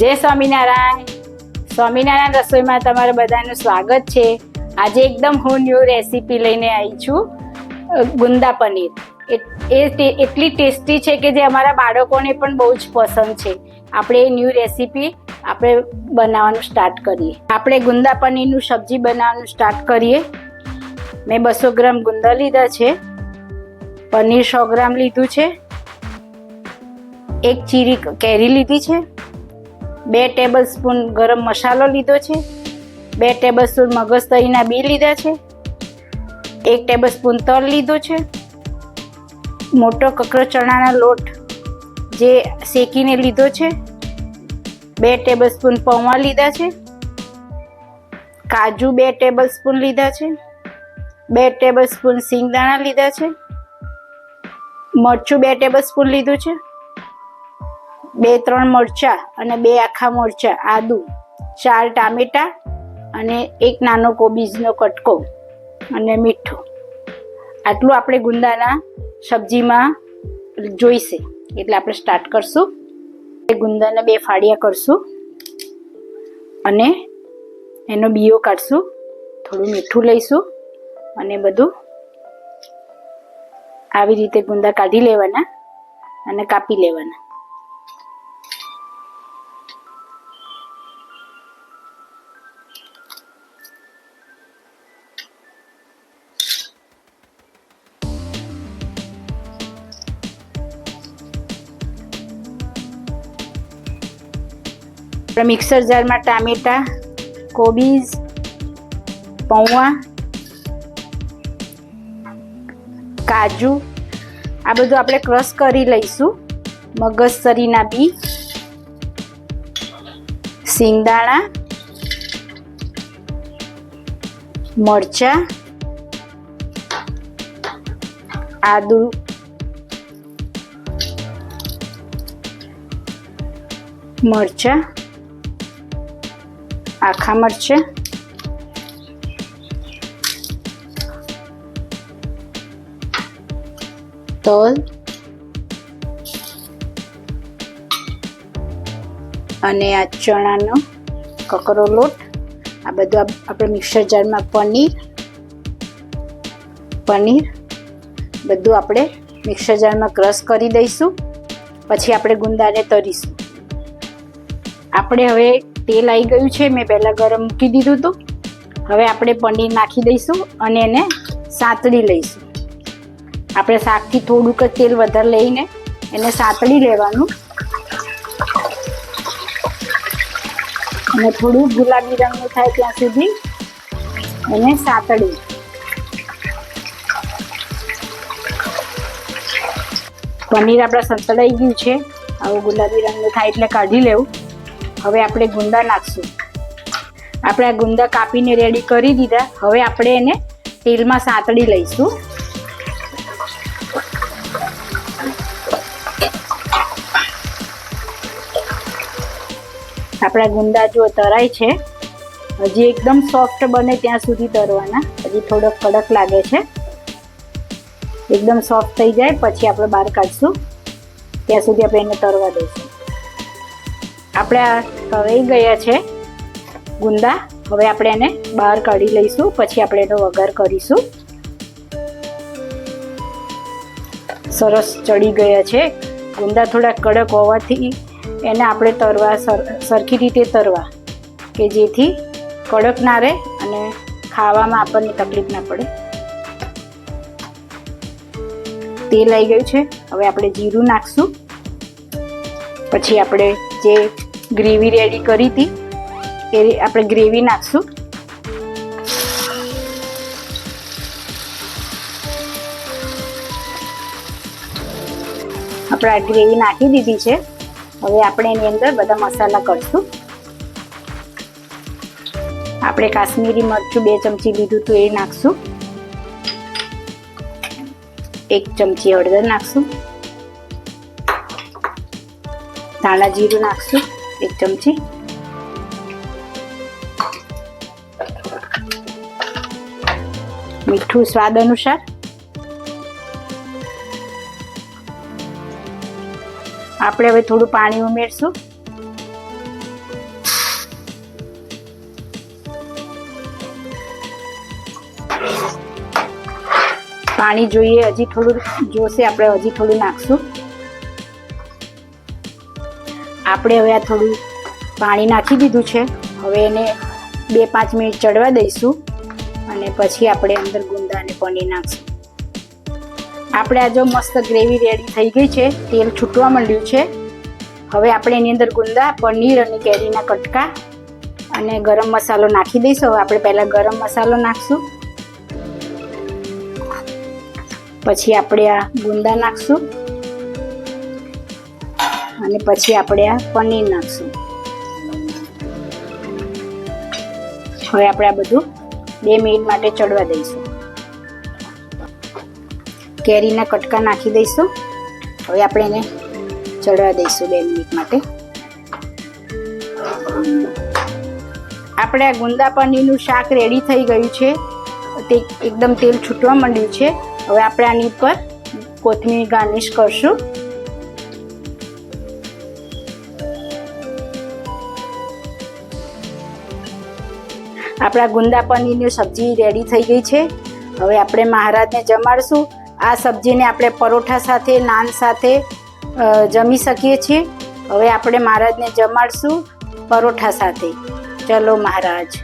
જય સ્વામિનારાયણ. સ્વામિનારાયણ રસોઈમાં તમારા બધાનું સ્વાગત છે. આજે એકદમ હું ન્યૂ રેસીપી લઈને આવી છું ગુંદા પનીર. એ એટલી ટેસ્ટી છે કે જે અમારા બાળકોને પણ બહુ જ પસંદ છે. આપણે એ ન્યૂ રેસીપી આપણે બનાવવાનું સ્ટાર્ટ કરીએ. આપણે ગુંદા પનીરનું સબ્જી બનાવવાનું સ્ટાર્ટ કરીએ. મેં બસો ગ્રામ ગુંદા લીધા છે. પનીર સો ગ્રામ લીધું છે. એક ચીરી કેરી લીધી છે. બે ટેબલ સ્પૂન ગરમ મસાલો લીધો છે. બે ટેબલ સ્પૂન મગજ તરીના બી લીધા છે. એક ટેબલ સ્પૂન તલ લીધો છે. મોટો કકરો ચણાના લોટ જે શેકીને લીધો છે. બે ટેબલ સ્પૂન પૌવા લીધા છે. કાજુ બે ટેબલ સ્પૂન લીધા છે. બે ટેબલ સ્પૂન સિંગદાણા લીધા છે. મરચું બે ટેબલ સ્પૂન લીધું છે. બે ત્રણ મરચા અને બે આખા મરચા, આદુ, ચાર ટામેટા અને એક નાનો કોબીજનો કટકો અને મીઠું. આટલું આપણે ગુંદાના સબ્જીમાં જોઈશે. એટલે આપણે સ્ટાર્ટ કરશું. ગુંદાના બે ફાડિયા કરશું અને એનો બીયો કાઢશું. થોડું મીઠું લઈશું અને બધું આવી રીતે ગુંદા કાઢી લેવાના અને કાપી લેવાના. મિક્સર જારમાં ટામેટા, કોબીજ, પૌવા, કાજુ, આ બધું આપણે ક્રશ કરી લઈશું. મગજસરીના બી. સિંગદાણા, મરચા, આદુ. મરચા. આખા મરચે તલ. અને આ ચણાનો કકરો લોટ. આ બધું આપણે મિક્સર જારમાં પનીર પનીર બધું આપણે મિક્સર જારમાં ક્રશ કરી દઈશું. પછી આપણે ગુંદાને તરીશું આપણે હવે તેલ આવી ગયું છે. મેં પહેલાં ગરમ મૂકી દીધું હતું. હવે આપણે પનીર નાખી દઈશું અને એને સાંતળી લઈશું. આપણે શાકથી થોડુંક જ તેલ વધારે લઈને એને સાંતળી લેવાનું. અને થોડું ગુલાબી રંગનું થાય ત્યાં સુધી એને સાંતળી પનીર આપણા સંતળાઈ ગયું છે. આવું ગુલાબી રંગનું થાય એટલે કાઢી લેવું. હવે આપણે ગુંદા નાખશું. આપણે આ ગુંદા કાપીને રેડી કરી દીધા. હવે આપણે એને તેલમાં સાંતળી લઈશું. આપણા ગુંદા જો તરાય છે. હજી એકદમ સોફ્ટ બને ત્યાં સુધી તરવાના. હજી થોડોક કડક લાગે છે. એકદમ સોફ્ટ થઈ જાય, પછી આપણે બહાર કાઢશું. ત્યાં સુધી આપણે એને તરવા દઈશું. આપણે આ તરાઈ ગયા છે ગુંદા. હવે આપણે એને બહાર કાઢી લઈશું, પછી આપણે એનો વઘાર કરીશું. સરસ ચડી ગયા છે. ગુંદા થોડા કડક હોવાથી એને આપણે તરવા, સર, સરખી રીતે તરવા, કે જેથી કડક ના રહે અને ખાવામાં આપણને તકલીફ ના પડે. તેલ આવી ગયું છે. હવે આપણે જીરું નાખશું. પછી આપણે જે ગ્રેવી રેડી કરી હતી. એ આપણે ગ્રેવી નાખશું. આપણે આ ગ્રેવી નાખી દીધી છે. હવે આપણે એની અંદર બધા મસાલા કરશું. આપણે કાશ્મીરી મરચું બે ચમચી લીધું તો એ નાખશું. એક ચમચી હળદર નાખશું. ધાણા જીરું નાખશું. એક ચમચી મીઠું સ્વાદ અનુસાર. આપણે હવે થોડું પાણી ઉમેરશું. પાણી જોઈએ, હજી થોડું જોશે, આપણે હજી થોડું નાખશું. આપણે હવે આ થોડું પાણી નાખી દીધું છે. હવે એને બે પાંચ મિનિટ ચડવા દઈશું અને પછી આપણે અંદર ગુંદા અને પનીર નાખશું. આપણે આ જો મસ્ત ગ્રેવી રેડી થઈ ગઈ છે, તેલ છૂટવા માંડ્યું છે. હવે આપણે એની અંદર ગુંદા, પનીર અને કેરીના કટકા અને ગરમ મસાલો નાખી દઈશું. હવે આપણે પહેલાં ગરમ મસાલો નાખશું. પછી આપણે આ ગુંદા નાખશું. અને પછી આપણે આ પનીર નાખશું. હવે આપણે આ બધું બે મિનિટ માટે ચડવા દઈશું. કેરીના કટકા નાખી દઈશું. હવે આપણે એને ચડવા દઈશું બે મિનિટ માટે. આપણે આ ગુંદા પનીરનું શાક રેડી થઈ ગયું છે. તે એકદમ તેલ છૂટવા માંડ્યું છે. હવે આપણે આની ઉપર કોથમીર ગાર્નિશ કરશું. આપણા ગુંદા પનીરની સબ્જી રેડી થઈ ગઈ છે. હવે આપણે મહારાજને જમાડશું. આ સબ્જીને આપણે પરોઠા સાથે, નાન સાથે જમી શકીએ છીએ. હવે આપણે મહારાજને જમાડશું પરોઠા સાથે. ચલો મહારાજ.